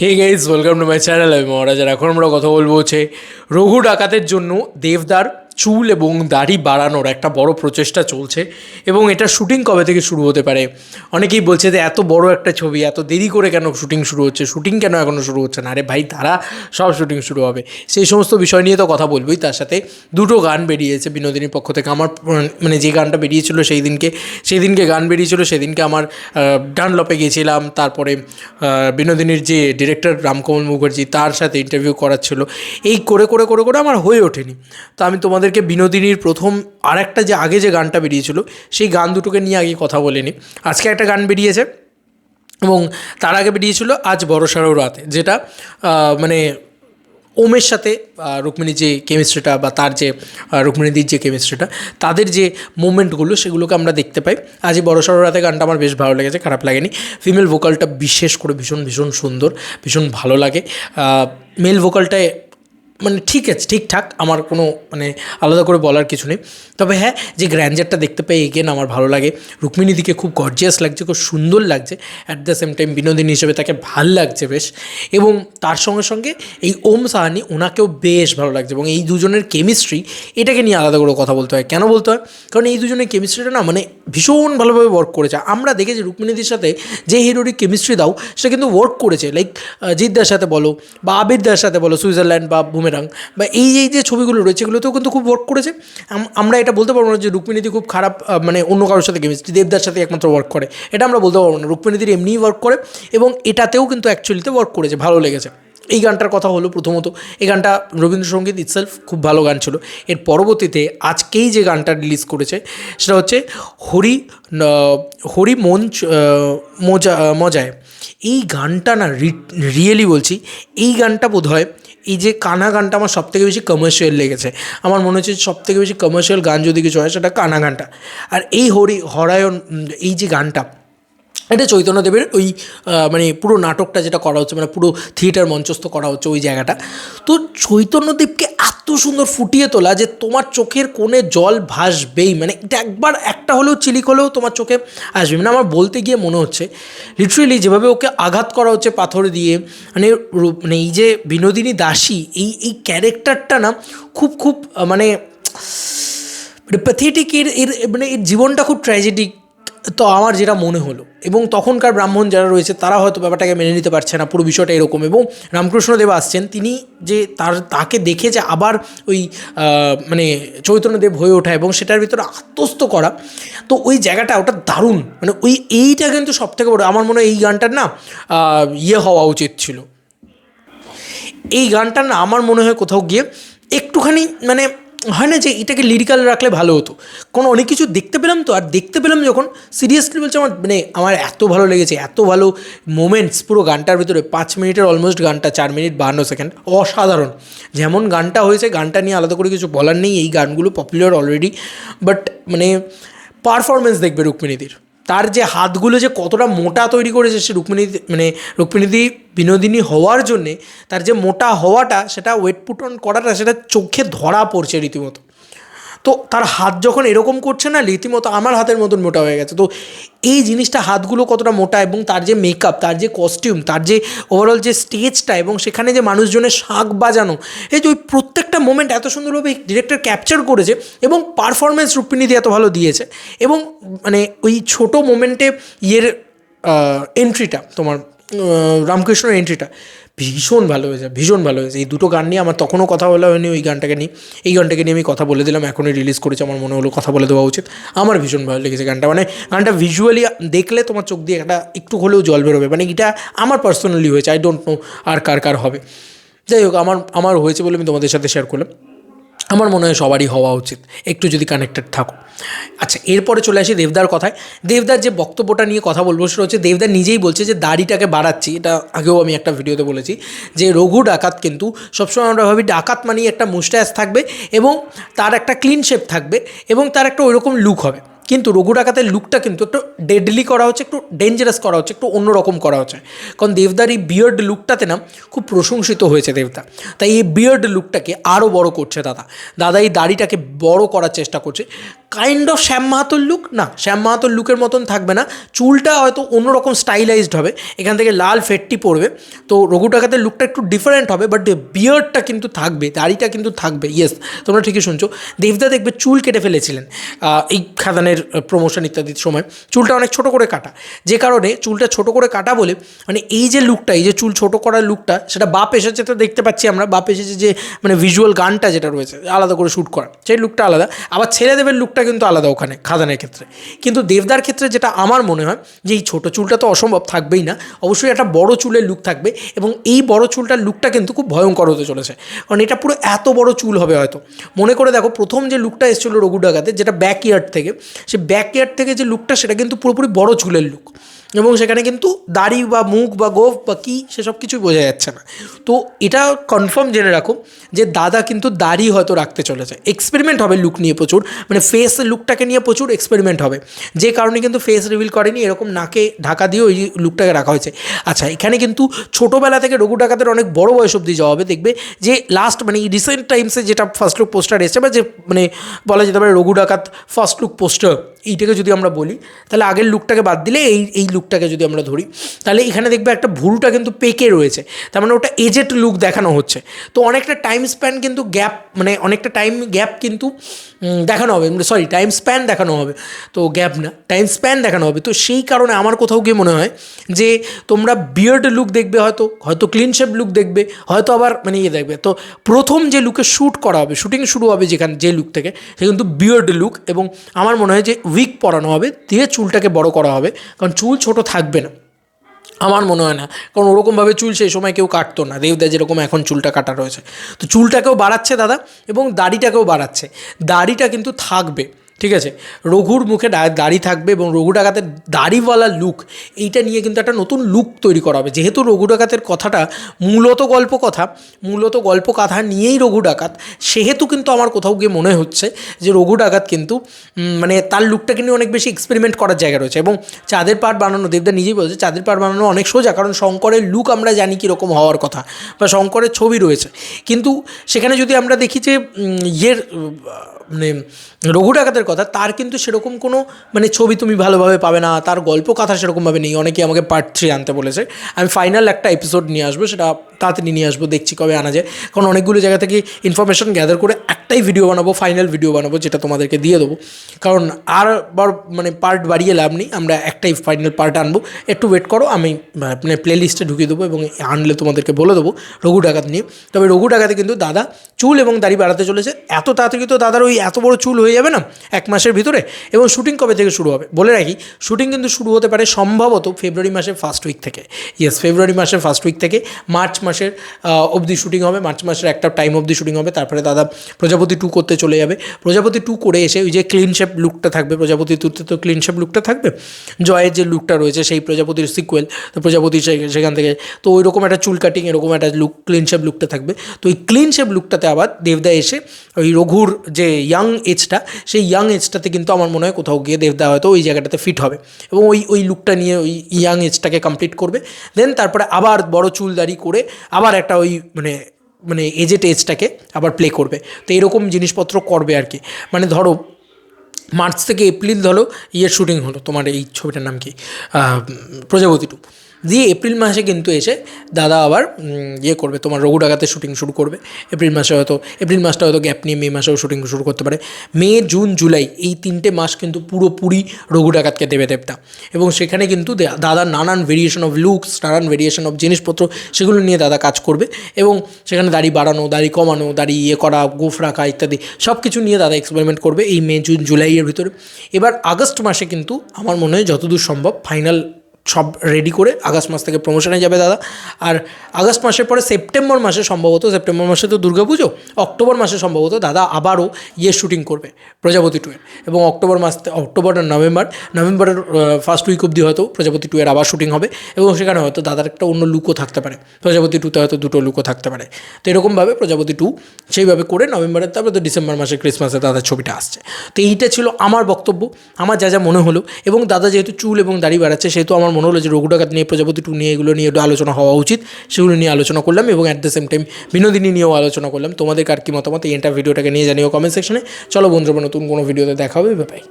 Hey guys welcome to my channel আমি মহারাজ আর এখন আমরা কথা বলব হচ্ছে রঘু ডাকাতের জন্য দেবদার চুল এবং দাড়ি বাড়ানোর একটা বড় প্রচেষ্টা চলছে এবং এটা শুটিং কবে থেকে শুরু হতে পারে? অনেকেই বলছে যে এত বড় একটা ছবি, এত দেরি করে কেন শুটিং শুরু হচ্ছে? শুটিং কেন এখনও শুরু হচ্ছে না? আরে ভাই, তারা সব শুটিং শুরু হবে। সেই সমস্ত বিষয় নিয়ে তো কথা বলবোই। তার সাথে দুটো গান বেরিয়েছে বিনোদিনীর পক্ষ থেকে। আমার মানে যে গানটা বেরিয়েছিল সেই দিনকে সেই দিনকে গান বেরিয়েছিল সেদিনকে আমার ডানলপে গিয়েছিলাম। তারপরে বিনোদিনীর যে ডিরেক্টর রামকমল মুখার্জি, তার সাথে ইন্টারভিউ করার ছিল এই করে করে করে করে আমার হয়ে ওঠেনি। তো আমি তোমাদেরকে বিনোদিনীর প্রথম আরেকটা যে আগে যে গানটা বেরিয়েছিল, সেই গান দুটোকে নিয়ে আগে কথা বলিনি আজকে একটা গান বেরিয়েছে এবং তার আগে বেরিয়েছিল আজ বড়সড় রাতে, যেটা মানে ওমের সাথে রুক্মিণীর যে কেমিস্ট্রিটা বা তার যে রুক্মিণীদির যে কেমিস্ট্রিটা তাদের যে মুভমেন্টগুলো সেগুলোকে আমরা দেখতে পাই। আজ এই বড়সড় রাতে গানটা আমার বেশ ভালো লেগেছে, খারাপ লাগেনি। ফিমেল ভোকালটা বিশেষ করে ভীষণ ভীষণ সুন্দর, ভীষণ ভালো লাগে। মেল ভোকালটায় মানে ঠিক আছে, ঠিকঠাক, আমার কোনো মানে আলাদা করে বলার কিছু নেই। তবে হ্যাঁ যে গ্র্যান্ডারটা দেখতে পাই এগেন আমার ভালো লাগে। রুক্মিণী দিকে খুব গর্জিয়াস লাগছে, খুব সুন্দর লাগছে। At the same time Binodini হিসেবে তাকে ভালো লাগছে বেশ। এবং তার সঙ্গে সঙ্গে এই ওম সাহানি ওনাকেও বেশ ভালো লাগছে। এবং এই দুজনের কেমিস্ট্রি এটাকে নিয়ে আলাদা করে কথা বলতে হয়। কেন বলতে হয়? কারণ এই দুজনের কেমিস্ট্রিটা না মানে ভীষণ ভালোভাবে ওয়ার্ক করেছে। আমরা দেখেছি রুক্মিণীদের সাথে যে হিরোরিক কেমিস্ট্রি দাও সেটা কিন্তু ওয়ার্ক করেছে। লাইক জিদ্দার সাথে বলো বা আবিরদার সাথে বলো, সুইজারল্যান্ড বা বুমেরাং বা এই এই যে ছবিগুলো রয়েছে এগুলোতেও কিন্তু খুব ওয়ার্ক করেছে। আম- আমরা এটা বলতে পারব না যে রুক্মিণীতি খুব খারাপ মানে অন্য কারোর সাথে কেমিস্ট্রি দেবদার সাথে একমাত্র ওয়ার্ক করে। এটা আমরা বলতে পারব না রুক্মিণীতির এমনিই ওয়ার্ক করে এবং এটাতেও কিন্তু অ্যাকচুয়ালিতে ওয়ার্ক করেছে, ভালো লেগেছে। এই গানটার কথা হলো প্রথমত, এই গানটা রবীন্দ্রসঙ্গীত ইটসেলফ খুব ভালো গান ছিল। এর পরবর্তীতে আজকেই যে গানটা রিলিজ করেছে, সেটা হচ্ছে হরি হরি মন মজা, মজায়। এই গানটা না রিয়েলি বলছি, এই গানটা বোধ হয় এই যে কানা গানটা আমার সবথেকে বেশি কমার্শিয়াল লেগেছে। আমার মনে হচ্ছে সবথেকে বেশি কমার্শিয়াল গান যদি কিছু হয় সেটা কানা গানটা আর এই হরি হরায়ন এই যে গানটা, এটা চৈতন্যদেবের ওই মানে পুরো নাটকটা যেটা করা হচ্ছে মানে পুরো থিয়েটার মঞ্চস্থ করা হচ্ছে ওই জায়গাটা। তো চৈতন্যদেবকে এত সুন্দর ফুটিয়ে তোলা যে তোমার চোখের কোণে জল ভাসবেই। মানে এটা একবার একটা হলেও চিলিক হলেও তোমার চোখে আসবে। মানে আমার বলতে গিয়ে মনে হচ্ছে লিটারেলি যেভাবে ওকে আঘাত করা হচ্ছে পাথর দিয়ে মানে মানে এই যে বিনোদিনী দাসী, এই এই ক্যারেক্টারটা না খুব খুব মানে প্যাথেটিক এর এর মানে এর জীবনটা খুব ট্র্যাজেডিক তো আমার যেটা মনে হলো, এবং তখনকার ব্রাহ্মণ যারা রয়েছে, তারা হয়তো ব্যাপারটাকে মেনে নিতে পারছে না, পুরো বিষয়টা এরকম। এবং রামকৃষ্ণদেব আসছেন, তিনি যে তার, তাকে দেখে যে আবার ওই মানে চৈতন্যদেব হয়ে ওঠা এবং সেটার ভিতরে আত্মস্থ করা, তো ওই জায়গাটা ওটা দারুণ। মানে ওই, এইটা কিন্তু সব থেকে বড়, আমার মনে হয় এই গানটার না ইয়ে হওয়া উচিত ছিল। এই গানটা না, আমার মনে হয় কোথাও গিয়ে একটুখানি মানে হয় না যে এটাকে লিরিক্যাল রাখলে ভালো হতো। কোনো অনেক কিছু দেখতে পেলাম তো, আর দেখতে পেলাম যখন সিরিয়াসলি বলছে আমার মানে আমার এত ভালো লেগেছে, এত ভালো মোমেন্টস পুরো গানটার ভিতরে পাঁচ মিনিটের অলমোস্ট গানটা, চার মিনিট বাহান্ন সেকেন্ড অসাধারণ। যেমন গানটা হয়েছে, গানটা নিয়ে আলাদা করে কিছু বলার নেই, এই গানগুলো পপুলার অলরেডি বাট মানে পারফরমেন্স দেখবে রুক্মিণীদির। তার যে হাতগুলো যে কতটা মোটা তৈরি করেছে সে রুক্মিণী মানে রুক্মিণীদি বিনোদিনী হওয়ার জন্যে, তার যে মোটা হওয়াটা, সেটা ওয়েট পুট অন করাটা, সেটা চোখে ধরা পড়ছে রীতিমতো। তো তার হাত যখন এরকম করছে না, রীতিমতো আমার হাতের মতন মোটা হয়ে গেছে। তো এই জিনিসটা হাতগুলো কতটা মোটা এবং তার যে মেকআপ তার যে কস্টিউম তার যে ওভারঅল যে স্টেজটা এবং সেখানে যে মানুষজনের শাঁখ বাজানো, এই যে ওই প্রত্যেকটা মোমেন্ট এত সুন্দরভাবে ডিরেক্টর ক্যাপচার করেছে এবং পারফরমেন্স রূপিণীদি এত ভালো দিয়েছে এবং মানে ওই ছোটো মোমেন্টে ইয়ের এন্ট্রিটা তোমার রামকৃষ্ণর এন্ট্রিটা ভীষণ ভালো হয়েছে, ভীষণ ভালো হয়েছে। এই দুটো গান নিয়ে আমার তখনও কথা বলা হয়নি, ওই গানটাকে নিয়ে। এই গানটাকে নিয়ে আমি কথা বলে দিলাম, এখনই রিলিজ করেছে, আমার মনে হলো কথা বলে দেওয়া উচিত। আমার ভীষণ ভালো লেগেছে গানটা মানে গানটা ভিজুয়ালি দেখলে তোমার চোখ দিয়ে একটা একটু হলেও জল বেরোবে। মানে এটা আমার পার্সোনালি হয়েছে আই ডোন্ট নো আর কার কার হবে। যাই হোক, আমার আমার হয়েছে বলে আমি তোমাদের সাথে শেয়ার করলাম। আমার মনে হয় সবারই হওয়া উচিত। একটু যদি কানেক্টেড থাকো। আচ্ছা এরপরে চলে আসি দেবদার কথায়। দেবদার যে বক্তব্যটা নিয়ে কথা বলব সেটা হচ্ছে দেবদার নিজেই বলছে যে, দাড়িটাকে বাড়াচ্ছি। এটা আগেও আমি একটা ভিডিওতে বলেছি যে, রঘু ডাকাত কিন্তু সবসময় আমরা ভাবি, ডাকাত মানেই একটা মুস্টাস থাকবে এবং তার একটা ক্লিন শেপ থাকবে এবং তার একটা ওইরকম লুক হবে। কিন্তু রঘু ডাকাতের লুকটা কিন্তু একটু ডেডলি করা হচ্ছে, একটু ডেঞ্জারাস করা হচ্ছে, একটু অন্যরকম করা হচ্ছে। কারণ দেবদার এই বিয়ার্ড লুকটাতে না খুব প্রশংসিত হয়েছে দেবদা। তাই এই বিয়ার্ড লুকটাকে আরও বড় করছে দাদা। দাদা এই দাড়িটাকে বড় করার চেষ্টা করছে। কাইন্ড অফ শ্যাম মাহাতোর লুক না শ্যাম মাহাতোর লুকের মতন থাকবে না। চুলটা হয়তো অন্যরকম স্টাইলাইজড হবে। এখান থেকে লাল ফেটটি পড়বে। তো রঘু ডাকাতের লুকটা একটু ডিফারেন্ট হবে বাট বিয়ার্ডটা কিন্তু থাকবে, দাড়িটা কিন্তু থাকবে। ইয়েস তোমরা ঠিকই শুনছো। দেবদা দেখবে চুল কেটে ফেলেছিলেন এই খাদানের প্রমোশন ইত্যাদির সময়। চুলটা অনেক ছোট করে কাটা। যে কারণে চুলটা ছোট করে কাটা বলে মানে এই যে লুকটা এই যে চুল ছোট করার লুকটা সেটা বাপ এসেছে তো দেখতে পাচ্ছি আমরা। বাপ এসেছে যে মানে ভিজুয়াল গানটা যেটা রয়েছে, আলাদা করে শ্যুট করা। সেই লুকটা আলাদা। আবার ছেলেদেবের লুকটা কিন্তু আলাদা ওখানে খাদানের ক্ষেত্রে। কিন্তু দেবদার ক্ষেত্রে যেটা আমার মনে হয়, যে এই ছোটো চুলটা তো অসম্ভব থাকবেই না, অবশ্যই একটা বড় চুলের লুক থাকবে এবং এই বড় চুলটার লুকটা কিন্তু খুব ভয়ঙ্কর হতে চলেছে। কারণ এটা পুরো এত বড় চুল হবে হয়তো। মনে করে দেখো, প্রথম যে লুকটা এসেছিল রঘু ডাকাতে যেটা ব্যাক ইয়ার্ড থেকে, সে ব্যাক ইয়ার্ড থেকে যে লুকটা সেটা কিন্তু পুরোপুরি বড় চুলের লুক এবং সেখানে কিন্তু দাড়ি বা মুখ বা গোফ বা কী, সেসব কিছুই বোঝা যাচ্ছে না। তো এটা কনফার্ম জেনে রাখো যে দাদা কিন্তু দাড়ি হয়তো রাখতে চলেছে। এক্সপেরিমেন্ট হবে লুক নিয়ে প্রচুর মানে ফেস লুকটাকে নিয়ে প্রচুর এক্সপেরিমেন্ট হবে। যে কারণে কিন্তু ফেস রিভিল করেনি, এরকম নাকে ঢাকা দিয়ে ওই লুকটাকে রাখা হয়েছে। আচ্ছা এখানে কিন্তু ছোটোবেলা থেকে রঘু ডাকাতের অনেক বড় বয়স অবধি যাওয়া হবে, দেখবে যে লাস্ট মানে রিসেন্ট টাইমসে যেটা ফার্স্ট লুক পোস্টার এসেছে বা যে মানে বলা যেতে পারে রঘু ডাকাত ফার্স্ট লুক পোস্টার এইটাকে যদি আমরা বলি, তাহলে আগের লুকটাকে বাদ দিলে এই এই লুকটাকে যদি আমরা ধরি, তাহলে এখানে দেখবে একটা ভুরুটা কিন্তু পেকে রয়েছে। তার মানে ওটা এজেড লুক দেখানো হচ্ছে। তো অনেকটা টাইম স্প্যান কিন্তু গ্যাপ মানে অনেকটা টাইম গ্যাপ কিন্তু দেখানো হবে। সরি টাইম স্প্যান দেখানো হবে। তো গ্যাপ না টাইম স্প্যান দেখানো হবে। তো সেই কারণে আমার কোথাও গিয়ে মনে হয় যে তোমরা বিয়ার্ড লুক দেখবে হয়তো হয়তো ক্লিন শেপ লুক দেখবে, হয়তো আবার মানে ইয়ে দেখবে। তো প্রথম যে লুকে শ্যুট করা হবে শুটিং শুরু হবে যেখানে, যে লুক থেকে, সে কিন্তু বিয়ার্ড লুক এবং আমার মনে হয় যে উইক পরানো হবে, দিয়ে চুলটাকে বড় করা হবে। কারণ চুল ছোট থাকবে না। আমার মনে হয় না। কারণ ওরকমভাবে চুল সেই সময় কেউ কাটতো না। দেবদা যেরকম এখন চুলটা কাটা রয়েছে। তো চুলটাকেও বাড়াচ্ছে দাদা এবং দাড়িটাকেও বাড়াচ্ছে। দাড়িটা কিন্তু থাকবে। ঠিক আছে? রঘুর মুখে দাড়ি থাকবে এবং রঘু ডাকাতের দাড়িওয়ালা লুক, এইটা নিয়ে কিন্তু একটা নতুন লুক তৈরি করা হবে। যেহেতু রঘু ডাকাতের কথাটা মূলত গল্প কথা, মূলত গল্প কথা নিয়েই রঘু ডাকাত, সেহেতু কিন্তু আমার কোথাও গিয়ে মনে হচ্ছে যে রঘু ডাকাত কিন্তু মানে তার লুকটাকে নিয়ে অনেক বেশি এক্সপেরিমেন্ট করার জায়গা রয়েছে এবং চাঁদের পাট বানানো, দেবদা নিজেই বলছে, চাঁদের পাট বানানো অনেক সোজা, কারণ শঙ্করের লুক আমরা জানি কীরকম হওয়ার কথা বা শঙ্করের ছবি রয়েছে। কিন্তু সেখানে যদি আমরা দেখি যে ইয়ের মানে রঘু ডাকাতের কথা, তার কিন্তু সেরকম কোনো মানে ছবি তুমি ভালোভাবে পাবে না, তার গল্প কথা সেরকমভাবে নেই অনেকে আমাকে পার্ট থ্রি আনতে বলেছে। আমি ফাইনাল একটা এপিসোড নিয়ে আসব, সেটা তাড়াতাড়ি নিয়ে আসব, দেখছি কবে আনা যায়। কারণ অনেকগুলো জায়গা থেকে ইনফরমেশন গ্যাদার করে একটাই ভিডিও বানাবো ফাইনাল ভিডিও বানাবো, যেটা তোমাদেরকে দিয়ে দেবো। কারণ আর বার মানে পার্ট বাড়িয়ে লাভ নেই, আমরা একটাই ফাইনাল পার্ট আনব। একটু ওয়েট করো, আমি মানে প্লে লিস্টে ঢুকিয়ে দেবো এবং আনলে তোমাদেরকে বলে দেবো রঘু ডাকাত নিয়ে। তবে রঘু ডাকাতে কিন্তু দাদা চুল এবং দাড়ি বাড়াতে চলেছে। এত তাড়াতাড়ি তো দাদার ওই এত বড় চুল হয়ে যাবে না এক মাসের ভিতরে? এবং শুটিং কবে থেকে শুরু হবে? বলে রাখি শুটিং কিন্তু শুরু হতে পারে সম্ভবত ফেব্রুয়ারি মাসের ফার্স্ট উইক থেকে। ইয়েস ফেব্রুয়ারি মাসের ফার্স্ট উইক থেকে। মার্চ মাসের অবধি শুটিং হবে। মার্চ মাসের একটা টাইম অবধি শুটিং হবে। তারপরে দাদা প্রজাপতি টু করতে চলে যাবে। প্রজাপতি টু করে এসে ওই যে ক্লিন শেপ লুকটা থাকবে, প্রজাপতি টুতে তো ক্লিন শেপ লুকটা থাকবে? জয়ের যে লুকটা রয়েছে, সেই প্রজাপতির সিকুয়েল তো প্রজাপতি সেখান থেকে, তো ওই রকম একটা চুল কাটিং এরকম একটা লুক ক্লিন শেপ লুকটা থাকবে। তো ওই ক্লিন শেপ লুকটাতে আবার দেবদা এসে ওই রঘুর যে ইয়াং এজটা সেই ইয়াং এজটাতে কিন্তু আমার মনে হয় কোথাও গিয়ে দেবদা হয়তো ওই জায়গাটাতে ফিট হবে। এবং ওই ওই লুকটা নিয়ে ওই ইয়াং এজটাকে কমপ্লিট করবে। দেন তারপরে আবার বড় চুল দাড়ি করে আবার একটা ওই মানে মানে এজেট এজটাকে আবার প্লে করবে। তো এরকম জিনিসপত্র করবে আর কি। মানে ধরো, মার্চ থেকে এপ্রিল ধরো ইয়ের শুটিং হলো তোমার এই ছবিটার নাম কি? প্রজাপতি টু। দিয়ে এপ্রিল মাসে কিন্তু এসে দাদা আবার ইয়ে করবে, তোমার রঘু ডাকাতে শুটিং শুরু করবে। এপ্রিল মাসে হয়তো, এপ্রিল মাসটা হয়তো গ্যাপ নিয়ে মে মাসেও শুটিং শুরু করতে পারে। মে, জুন, জুলাই, এই তিনটে মাস কিন্তু পুরোপুরি রঘু ডাকাতকে দেবে দেবতা। এবং সেখানে কিন্তু দে- দাদার নানান ভেরিয়েশন অফ লুকস নানান ভেরিয়েশন অফ জিনিসপত্র, সেগুলো নিয়ে দাদা কাজ করবে। এবং সেখানে দাড়ি বাড়ানো, দাড়ি কমানো, দাড়ি ইয়ে করা, গোফ রাখা ইত্যাদি সব কিছু নিয়ে দাদা এক্সপেরিমেন্ট করবে এই মে, জুন, জুলাইয়ের ভিতরে। এবার আগস্ট মাসে কিন্তু আমার মনে হয় যতদূর সম্ভব ফাইনাল সব রেডি করে আগস্ট মাস থেকে প্রমোশনে যাবে দাদা। আর আগস্ট মাসের পরে সেপ্টেম্বর মাসে সম্ভবত, সেপ্টেম্বর মাসে তো দুর্গাপুজো অক্টোবর মাসে সম্ভবত দাদা আবারও ইয়ে শুটিং করবে প্রজাপতি টুয়ের এবং অক্টোবর মাস, অক্টোবর আর নভেম্বর, নভেম্বরের ফার্স্ট উইক অবধি হয়তো প্রজাপতি টুয়ের আবার শুটিং হবে এবং সেখানে হয়তো দাদার একটা অন্য লুকও থাকতে পারে। প্রজাপতি টুতে হয়তো দুটো লুকও থাকতে পারে। তো এরকমভাবে প্রজাপতি টু সেইভাবে করে নভেম্বরের, তারপরে তো ডিসেম্বর মাসে ক্রিসমাসে দাদার ছবিটা আসছে। তো এইটা ছিল আমার বক্তব্য, আমার যা যা মনে হলো এবং দাদা যেহেতু চুল এবং দাড়ি বাড়াচ্ছে, সেহেতু আমার আমার মনে হলো যে রঘু ডাকাত নিয়ে, প্রজাপতি টু নিয়ে এগুলো নিয়ে একটু আলোচনা হওয়া উচিত। সেগুলো নিয়ে আলোচনা করলাম এবং at the same time Binodini নিয়েও আলোচনা করলাম। তোমাদের কার কী মতামত? এই এন্টার ভিডিওটাকে নিয়ে জানিও কমেন্ট সেকশনে চলো বন্ধুরা, নতুন কোনো ভিডিওতে দেখা হবে। বাই